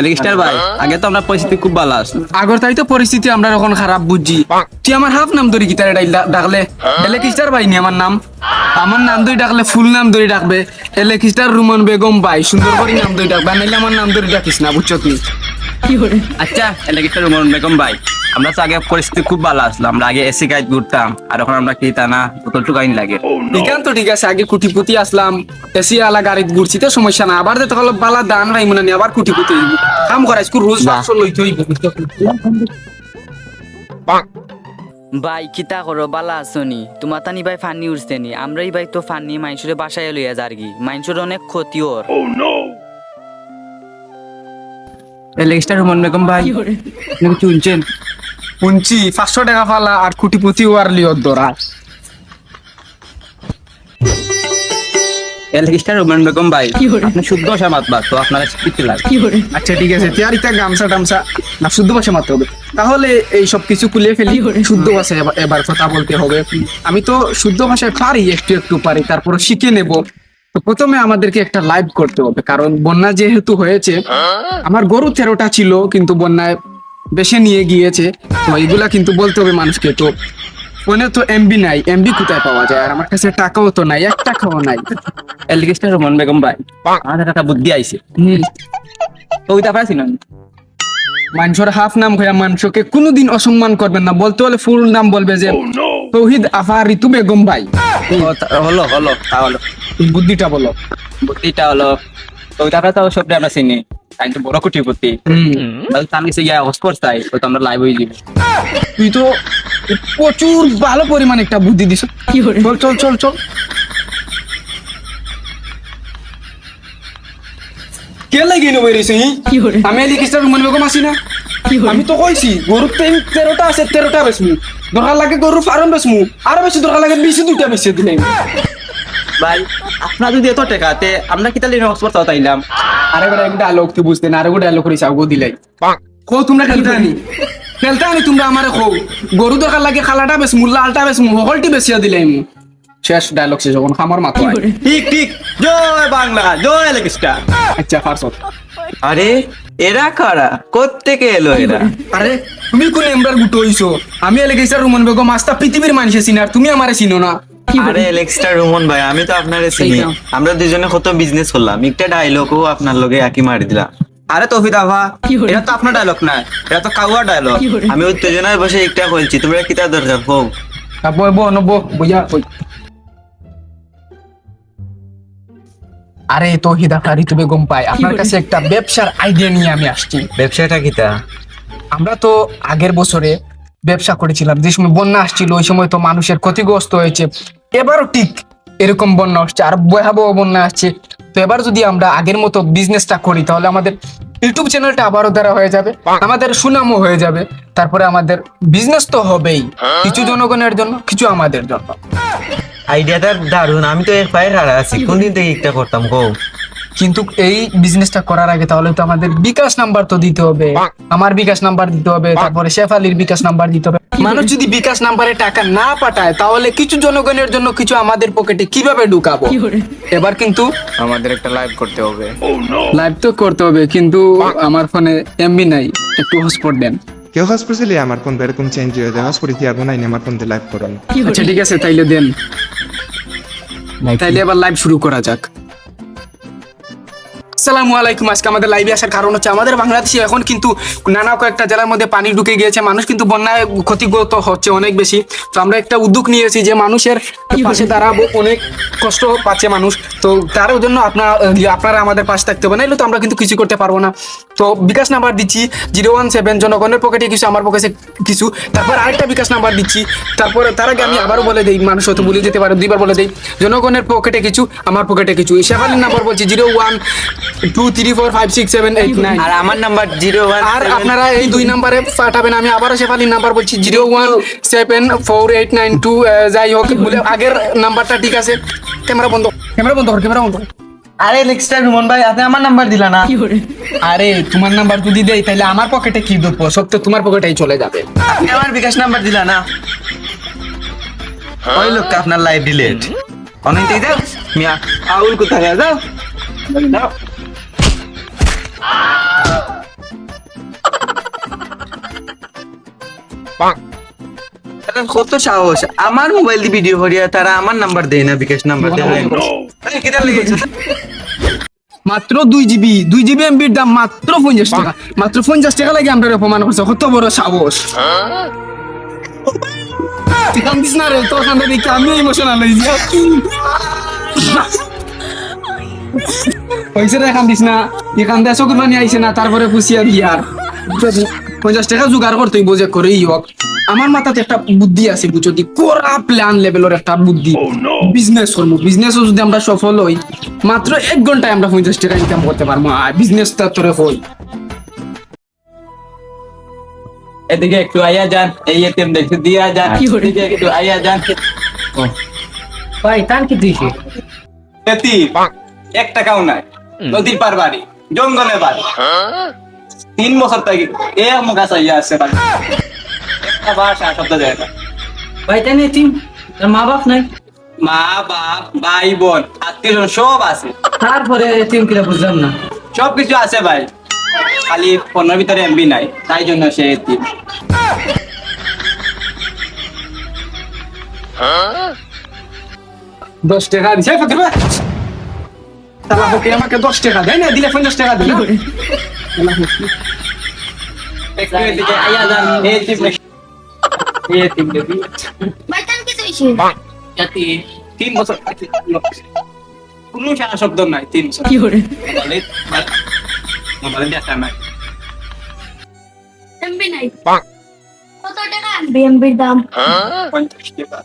এলেক্সটার ভাই আগে তো আমরা পরিস্থিতি খুব ভালো আসলো আগর তাই তো পরিস্থিতি আমরা এখন খারাপ বুঝি তুই আমার হাফ নাম ধরি গিটারে ডাকলে? এলেকিস্টার ভাই নি আমার নাম? আমার নাম ধরে ডাকলে ফুল নাম ধরে ডাকবে। এলে কিস্টার রুমন বেগম ভাই সুন্দর করে নাম ধরে ডাকবে। নাইলে আমার নাম ধরে ডাকিস না বুঝছ তুই আচ্ছা এলেক্সটার রুমন বেগম ভাই। আমরা তো আগে পরিস্থিতি খুব ভালো আসলো। আমরা আগে এসি গাইড ঘুরতাম আর এখন আমরা কি তা না বোতল টুকাইন লাগে ঠিক আছে তো ঠিক আছে আগে কুটিপুতি আসলাম এসি আলা গাড়িত ঘুরছি তো সমস্যা না আবার তখন বালা দান ভাই মনে নেই আবার কুটিপুতি কাম করাইস কু রোজ পাঁচশো লইতে হইব। ভাই কিতা করো বালা আসনি তোমার তানি ভাই ফানি উঠছে নি আমরাই ভাই তো ফানি মাইনসুরে বাসায় লইয়া যারগি মাইনসুর অনেক ক্ষতি ওর। এলেক্সটার রুমন বেগম ভাই শুনছেন? শুনছি পাঁচশো টাকা ফালা আর কুটিপুতি ওয়ার লিওর দরা এলেক্সটার রুমন বেগম ভাই আপনি শুদ্ধ ভাষা মাতবা তো আপনার স্পিচ লাগে? আচ্ছা ঠিক আছে তুই ইটা গামছা টামছা না শুদ্ধ ভাষা মারতে হবে। তাহলে এই সব কিছু খুলে ফেলি শুদ্ধ ভাষায় এবার- এবার কথা বলতে হবে। আমি তো শুদ্ধ ভাষায় পারি একটু একটু পারি তারপর শিখে নেব। তো প্রথমে আমাদেরকে একটা লাইভ করতে হবে কারণ বন্যা যেহেতু হয়েছে আমার গরু তেরোটা ছিল কিন্তু বন্যায় বেশি নিয়ে গিয়েছে। তো এগুলা কিন্তু বলতে হবে মানুষকে তো ফোনে তো এমবি নাই এমবি কোথায় পাওয়া যায়? আর আমার কাছে টাকাও তো নাই এক টাকাও নাই। এলেক্সটার রুমন বেগম ভাই আমাদের একটা বুদ্ধি আইছে। কবিতা পাইছি না? মানুষের হাফ নাম হইয়া মানুষকে কোনোদিন অসম্মান করবেন না। বলতে হলে ফুল নাম বলবে যে তৌহিদ আফা ঋতু বেগম ভাই। হলো হলো তাহলে। এই বুদ্ধিটা বলো। বুদ্ধিটা হলো কবিতাটা তো সবটা আমরা চিনি। তাই তো বড় কুটিপতি তাহলে তার কাছে গিয়া হসপট চাই তো আমরা লাইভ হয়ে যাব তুই তো প্রচুর ভালো পরিমাণ একটা বুদ্ধি দিস। চল চল চল চল। কে লাগি নেব রে সেই আমি এলি কিস্টার রুমান বেগম আসি না। আমি তো কইছি গরুর তেম তেরোটা আছে তেরোটা বেসমু দরকার লাগে গরুর ফার্ম বেসমু আরও বেশি দরকার লাগে বেশি দুটা বেশি দিলাম ভাই আপনার যদি এত টেকাতে আমরা কি তাহলে হসপট তাইলাম? আরে বেটা একটা ডায়লগ তুই বুঝতে না আরে গো ডায়লগ করিস আগো দিলাই কো তোমরা খেলতে আনি খেলতে আনি তোমরা আমারে খো গরু দরকার লাগে খালাটা বেশ মুল্লা আলটা বেশ হলটি বেশিয়া দিলাই শেষ ডায়লগ শেষ যখন খামার মাথা ঠিক ঠিক। জয় বাংলা জয় লেগিস্টা আচ্ছা ফারসত আরে এরা কারা? কোত্থেকে এলো এরা? আরে তুমি কোন এমরার গুটো হইছো? আমি এলে গেছি রুমন বেগম আস্তা পৃথিবীর মানুষে চিনি আর তুমি আমারে চিনো না। আরে এলেক্সটা রুমন ভাই আমি তো আপনারে চিনি। আমরা দুজনে কত বিজনেস করলাম। একটা ডায়লগও আপনার লগে একই মারি দিলাম আরে তৌহিদ আভা এটা তো আপনার ডায়লগ না এটা তো কাউয়ার ডায়লগ আমি উত্তেজনার বসে একটা বলছি তোমরা কিতা দরকার হোক বই বো নব বইয়া বই আরে ঋতু বেগম পাই আপনার কাছে একটা ব্যবসার আইডিয়া নিয়ে আমি আসছি। ব্যবসাটা কিতা? আমরা তো আগের বছরে ব্যবসা করেছিলাম। যে সময় বন্যা আসছিল, ওই সময় তো মানুষের ক্ষতিগ্রস্ত হয়েছে। এবারও ঠিক এরকম বন্যা আসছে আর ভয়াবহ বন্যা আসছে। তো এবার যদি আমরা আগের মতো বিজনেসটা করি, তাহলে আমাদের ইউটিউব চ্যানেলটা আবারও দ্বারা হয়ে যাবে, আমাদের সুনামও হয়ে যাবে। তারপরে আমাদের বিজনেস তো হবেই। কিছু জনগণের জন্য, কিছু আমাদের জন্য। আইডিয়াটা দারুণ আমি তো এর পায়ে হারা আছি। কোনদিন থেকে একটা করতাম গো কিন্তু এই বিজনেসটা করার আগে তাহলে তো আমাদের বিকাশ নাম্বার তো দিতে হবে। আমার বিকাশ নাম্বার দিতে হবে তারপরে শেফালির বিকাশ নাম্বার দিতে হবে। মানুষ যদি বিকাশ নাম্বারে টাকা না পাঠায় তাহলে কিছু জনগণের জন্য কিছু আমাদের পকেটে কীভাবে ঢুকাবো? এবার কিন্তু আমাদের একটা লাইভ করতে হবে। লাইভ তো করতে হবে কিন্তু আমার ফোনে এমবি নাই। একটু হটস্পট দেন। কেউ হসপিটাল ছিলে আমার ফোন এরকম চেঞ্জ হয়ে যায়। কি আর নাই আমার ফোন দিয়ে লাইভ করান আচ্ছা ঠিক আছে তাইলে দেন। তাইলে এবার লাইভ শুরু করা যাক। আসসালামু আলাইকুম। আজকে আমাদের লাইভে আসার কারণ হচ্ছে আমাদের বাংলাদেশে এখন কিন্তু নানা কয়েকটা জেলার মধ্যে পানি ঢুকে গিয়েছে, মানুষ কিন্তু বন্যায় ক্ষতিগ্রস্ত হচ্ছে অনেক বেশি। তো আমরা একটা উদ্যোগ নিয়েছি যে মানুষের পাশে দাঁড়াবো, অনেক কষ্ট পাচ্ছে মানুষ। তো তার জন্য আপনার, আপনারা আমাদের পাশে থাকতে হবে, নাইলে তো আমরা কিন্তু কিছু করতে পারব না। তো বিকাশ নাম্বার দিচ্ছি জিরো ওয়ান সেভেন জনগণের পকেটে কিছু আমার পকেটে কিছু। তারপর আরেকটা বিকাশ নাম্বার দিচ্ছি। তারপরে তার আগে আমি আবারও বলে দিই মানুষ হয়তো ভুলে যেতে পারে দুইবার বলে দিই। জনগণের পকেটে কিছু আমার পকেটে কিছু। শেফালির নাম্বার বলছি zero one two three four five six seven eight nine. আর আমার নাম্বার জিরো ওয়ান আর আপনারা এই দুই নাম্বারে পাঠাবেন আমি আবারও শেফালির নাম্বার বলছি zero one seven four eight nine two যাই হোক বলে আগের নাম্বারটা ঠিক আছে। ক্যামেরা বন্ধ ক্যামেরা বন্ধ কর ক্যামেরা বন্ধ কর। আরে নেক্সট টাইম রুমন ভাই আপনি আমার নাম্বার দিলা না। আরে তোমার নাম্বার যদি দেই তাহলে আমার পকেটে কি ঢুকবো সব তো তোমার পকেটেই চলে যাবে। আপনি আমার বিকাশ নাম্বার দিলা না। ওই লোক আপনার লাইফ ডিলেট অনেকটাই দাও মিয়া আউল কোথায় দাও দাও পাঁচ তারা কত সাহস? আমার মোবাইল দিয়ে ভিডিও করিয়া তারা আমার নাম্বার দেয় না বিকাশ নাম্বার দেয় এই, কিটা লেগেছে? মাত্র দুই জিবি দুই জিবি এমবির দাম মাত্র পঞ্চাশ টাকা। মাত্র পঞ্চাশ টাকা লাগে আমরা অপমান করছে কত বড় সাহস? কান্দিস না রে তোর কান্দে দেখি আমি ইমোশনাল হয়ে যাই হয়েছে রে কান্দিস না। ই কান্দে চকুর পানি আইছে না তারপরে পুষিয়া দিয়ার পঞ্চাশ টাকা জোগাড় করতেই বোঝে করেই হোক। আমার মাথাতে একটা বুদ্ধি আছে বুঝছ? দি কোরা প্ল্যান লেভেলের একটা বুদ্ধি। বিজনেস করব। বিজনেসও যদি আমরা সফল হই মাত্র এক ঘন্টায় আমরা পঞ্চাশ টাকা ইনকাম করতে পারব। আর বিজনেসটা তোরে হই এদিকে একটু আইয়া যান এই এটিএম দেখতে দিয়া যান। এদিকে একটু আইয়া যান। ভাই তান কি দিছে এতি এক টাকাও নাই। নদীর পার বাড়ি জঙ্গলে বাড়ি। তিন বছর থেকে এ মুখ আইয়া আছে বাড়ি একটা শব্দ যায় না। ভাই তাই নেই টিম তোর মা বাপ নাই? মা বাপ ভাই বোন আত্মীয় সব আছে। তারপরে টিম বুঝলাম না। সব কিছু আছে ভাই। খালি ফোনের ভিতরে এমবি নাই তাই জন্য সে দশ টাকা দিছে ফকির ভাই। তালা ফকির আমাকে দশ টাকা দেয় না দিলে পঞ্চাশ টাকা দিলে। দেখি। এই এতিম দেখি। বাইতান কি হইছে জাতি তিন বছর কোনো সারা শব্দ নাই তিন বছর মোবাইলে মোবাইলে দেখা নাই এমবি নাই কত টাকা আনবি এমবির দাম পঞ্চাশ টাকা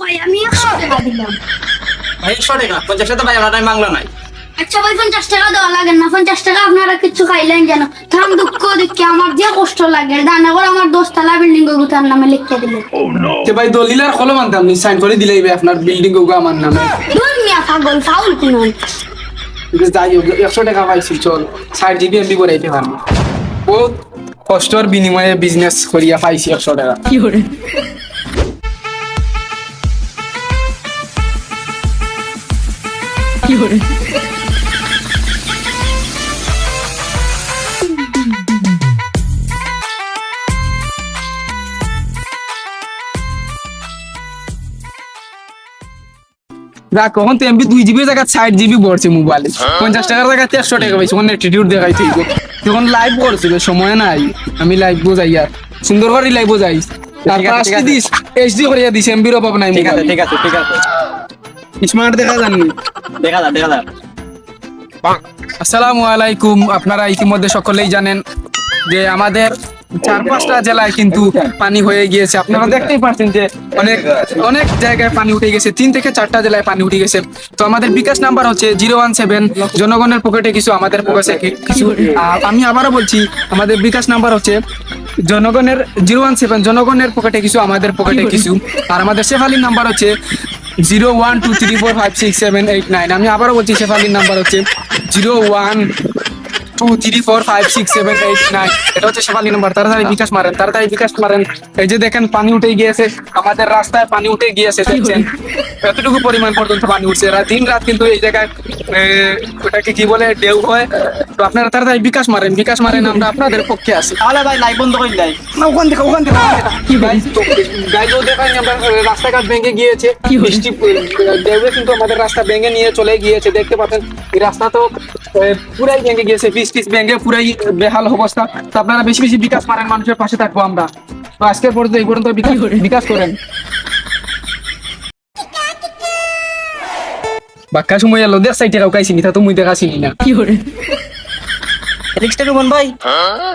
ভাই আমি একশো টাকা দিলাম ভাই একশো টাকা পঞ্চাশ টাকা ভাই ওনার বাংলা নাই আচ্ছা ভাই পঞ্চাশ টাকা দেওয়া লাগে না। পঞ্চাশ টাকা আপনারা কিছু খাইলেন যেন থাম দুঃখ দেখি আমার যে কষ্ট লাগে। দানা করে আমার দশতলা বিল্ডিং তার নামে লিখে দিলে যে ভাই দলিলার কলম আনতাম নি সাইন করে দিলেই ভাই আপনার বিল্ডিং ওগো আমার নামে। দুই মিয়া পাগল ফাউল কোনো যাই হোক একশো টাকা পাইছি চল। ষাট জিবি এমবি করাইতে পারব। বহুত কষ্টর বিনিময়ে বিজনেস করিয়া পাইছি একশো টাকা। তো এমবি দুই জিবি জায়গা ষাট জিবি পড়ছে মোবাইলে পঞ্চাশ টাকার জায়গায় দেড়শো টাকা পাইছি অ্যাটিটিউড দেখাই তুই তখন লাইভ করছিল সময় নাই আমি লাইভ বোঝাই আর। সুন্দর করে লাইভ বোঝাই পাঁচটি আছে। দিস এইচডি করিয়া দিস এমবির অভাব নাই ঠিক আছে ঠিক আছে ঠিক আছে। স্মার্ট দেখা জানি দেখা দেখা আসসালামু আলাইকুম। আপনারা ইতিমধ্যে সকলেই জানেন যে আমাদের চার পাঁচটা জেলায় কিন্তু পানি হয়ে গিয়েছে। আপনারা দেখতেই পাচ্ছেন যে অনেক অনেক জায়গায় পানি উঠে গেছে। তিন থেকে চারটা জেলায় পানি উঠে গেছে। তো আমাদের বিকাশ নাম্বার হচ্ছে জিরো ওয়ান সেভেন। জনগণের পকেটে কিছু, আমাদের পকেটে কিছু আমি আবারও বলছি, আমাদের বিকাশ নাম্বার হচ্ছে জনগণের জিরো ওয়ান সেভেন। জনগণের পকেটে কিছু, আমাদের পকেটে কিছু। আর আমাদের শেফালির নাম্বার হচ্ছে zero one two three four five six seven eight nine. আমি আবারও বলছি, শেফালির নাম্বার হচ্ছে zero one two three four five six seven eight nine এটা হচ্ছে শেফালি নাম্বার। তাড়াতাড়ি বিকাশ মারেন তাড়াতাড়ি বিকাশ মারেন। এই যে দেখেন পানি উঠে গিয়েছে। আমাদের রাস্তায় পানি উঠে গিয়েছে দেখছেন? এতটুকু পরিমাণ পর্যন্ত পানি উঠছে। দিন রাত কিন্তু এই জায়গায় ওটাকে কি বলে ঢেউ হয়। তো আপনারা তাড়াতাড়ি বিকাশ মারেন বিকাশ মারেন আমরা আপনাদের পক্ষে আছি। তাহলে ভাই লাইভ বন্ধ করে দেয় না ওখান থেকে ওখান থেকে। কি ভাই? গাইজও দেখানি আমরা রাস্তাঘাট ভেঙে গিয়েছে। বৃষ্টি দেবে কিন্তু আমাদের রাস্তা ভেঙে নিয়ে চলে গিয়েছে। দেখতে পাচ্ছেন এই রাস্তা তো পুরাই ভেঙে গিয়েছে। বৃষ্টি ভেঙে পুরাই বেহাল অবস্থা। তো আপনারা বেশি বেশি বিকাশ মারেন মানুষের পাশে থাকব আমরা। তো আজকের পর্যন্ত এই পর্যন্ত বিকাশ বিকাশ করেন। বাক্কা সময় এলো নি তা তো মুই দেখাছিনি না। এলেক্সটা রুমন ভাই।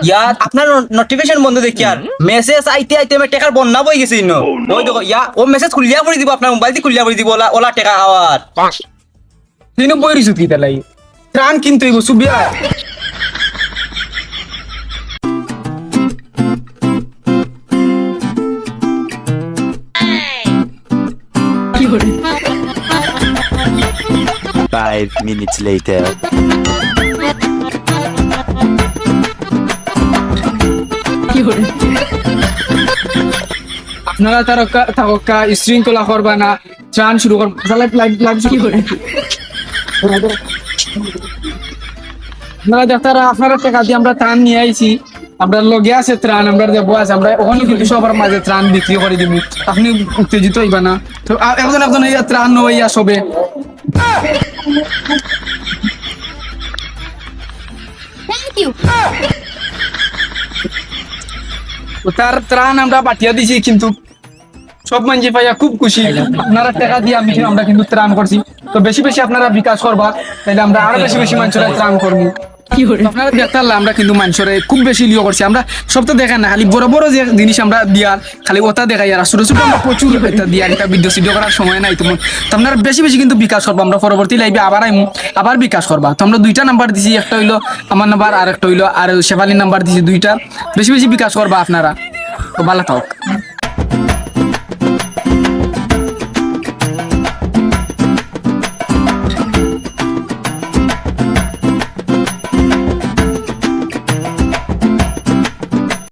ইয়ার আপনার নোটিফিকেশন বন্ধ দেখি আর। মেসেজ আইতে আইতে আমি টেকার বন্যা বই গেছি ন ওই দেখো ইয়া ও মেসেজ খুলিয়া করে দিব আপনার মোবাইল দিয়ে খুলিয়া করে দিব ওলা ওলা টেকা আওয়ার তিনও বই রিসু কি তালাই ত্রাণ কিন্তু সুবিয়া। Five minutes later. আপনারা তারকা থাকা শৃঙ্খলা করবা না ত্রাণ শুরু করবা শুরু করে। আপনারা ডাক্তার, আপনারা টাকা দিয়ে আমরা ত্রাণ নিয়ে আইছি। আমরা লগে আছে ত্রাণ, আমরা বউ আছে আমরা ওখানে কিন্তু সবার মাঝে ত্রাণ বিক্রি করে দিব আপনি উত্তেজিত হইবা না। তো একজন একজন ত্রাণ হইয়া সবে থ্যাংক ইউ তার ত্রাণ আমরা পাঠিয়ে দিছি, কিন্তু সব মানুষ পাইয়া খুব খুশি। আপনারা টাকা দিয়ে আমি আমরা কিন্তু ত্রাণ করছি। তো বেশি বেশি আপনারা বিকাশ করবা তাহলে আমরা আরও বেশি বেশি মানুষের ত্রাণ করব। আপনারা দেখতে পারলে আমরা কিন্তু মানুষের খুব বেশি লিও করছি। আমরা সব তো দেখাই না, খালি বড় বড় যে জিনিস আমরা দিয়ার, খালি ওটা দেখাই আর ছোট ছোট আমরা প্রচুর এটা দিয়ার, এটা ভিডিও সিডিও করার সময় নাই তোমার তো আপনারা বেশি বেশি কিন্তু বিকাশ করব, আমরা পরবর্তী লাইভে আবার আবার বিকাশ করবা। তো আমরা দুইটা নাম্বার দিছি, একটা হইল আমার নাম্বার আর একটা হইল আর শেফালির নাম্বার দিছি দুইটা। বেশি বেশি বিকাশ করবা আপনারা। তো ভালো থাক।